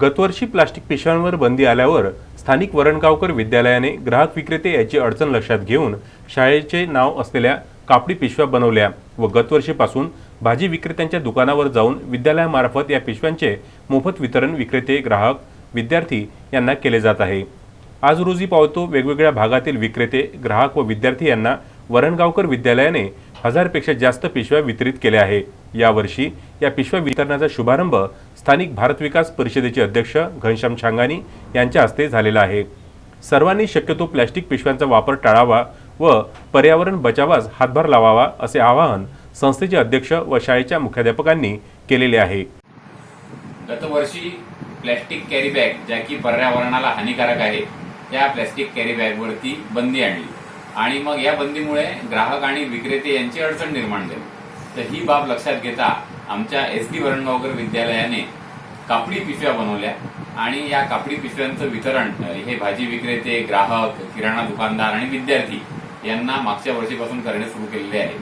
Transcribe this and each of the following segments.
गतवर्षी प्लास्टिक पिशव्यांवर बंदी आल्यावर स्थानिक वरणगावकर विद्यालयाने ग्राहक विक्रेते याची अडचण लक्षात घेऊन शाळेचे नाव असलेल्या कापडी पिशव्या बनवल्या व गतवर्षीपासून भाजी विक्रेत्यांच्या दुकानावर जाऊन विद्यालयामार्फत या पिशव्यांचे मोफत वितरण विक्रेते ग्राहक विद्यार्थी यांना केले जात आहे. आज रोजी पावतो वेगवेगळ्या भागातील विक्रेते ग्राहक व विद्यार्थी यांना वरणगावकर विद्यालयाने हजारपेक्षा जास्त पिशव्या वितरित केल्या आहे. यावर्षी या पिशव्या वितरणाचा शुभारंभ स्थानिक भारत विकास परिषदेचे अध्यक्ष घनश्याम छांगानी यांच्या हस्ते झालेला आहे. सर्वांनी शक्यतो प्लॅस्टिक पिशव्यांचा वापर टाळावा व पर्यावरण बचावास हातभार लावावा असे आवाहन संस्थेचे अध्यक्ष व शाळेच्या मुख्याध्यापकांनी केलेले आहे. गतवर्षी प्लॅस्टिक कॅरी बॅग ज्या की पर्यावरणाला हानिकारक आहे त्या प्लॅस्टिक कॅरी बॅगवरती बंदी आणली. आणि मग या बंदीमुळे ग्राहक आणि विक्रेते यांची अडचण निर्माण झाली. तर ही बाब लक्षात घेता आमच्या एस डी वरणगावकर विद्यालयाने कापडी पिशव्या बनवल्या आणि या कापडी पिशव्यांचं वितरण हे भाजी विक्रेते ग्राहक किराणा दुकानदार आणि विद्यार्थी यांना मागच्या वर्षीपासून करणे सुरू केलेले आहे.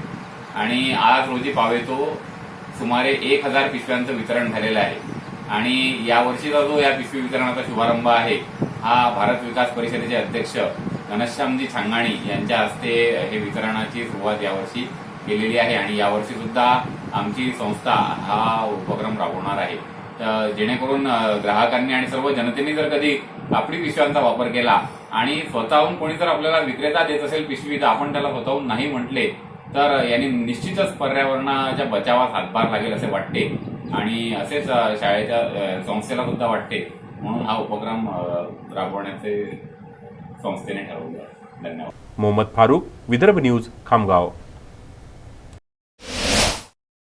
आणि आज रोजी पावेतो सुमारे एक हजार पिशव्यांचं वितरण झालेलं आहे. आणि यावर्षीचा जो या पिशवी वितरणाचा शुभारंभ आहे हा भारत विकास परिषदेचे अध्यक्ष घनश्यामजी छांगाणी यांच्या हस्ते हे वितरणाची सुरुवात यावर्षी केलेली आहे आणि यावर्षी सुद्धा आमची संस्था हा उपक्रम राबवणार आहे. जेणेकरून ग्राहकांनी आणि सर्व जनतेने जर कधी कापडी पिशव्यांचा वापर केला आणि स्वतःहून कोणी जर आपल्याला विक्रेता देत असेल पिशवी तर आपण त्याला स्वतःहून नाही म्हटले तर यांनी निश्चितच पर्यावरणाच्या बचावात हातभार लागेल असे वाटते आणि असेच शाळेच्या संस्थेला सुद्धा वाटते. म्हणून हा उपक्रम राबवण्याचे संस्थेने ठरवले धन्यवाद. मोहम्मद फारूक विदर्भ न्यूज खामगाव.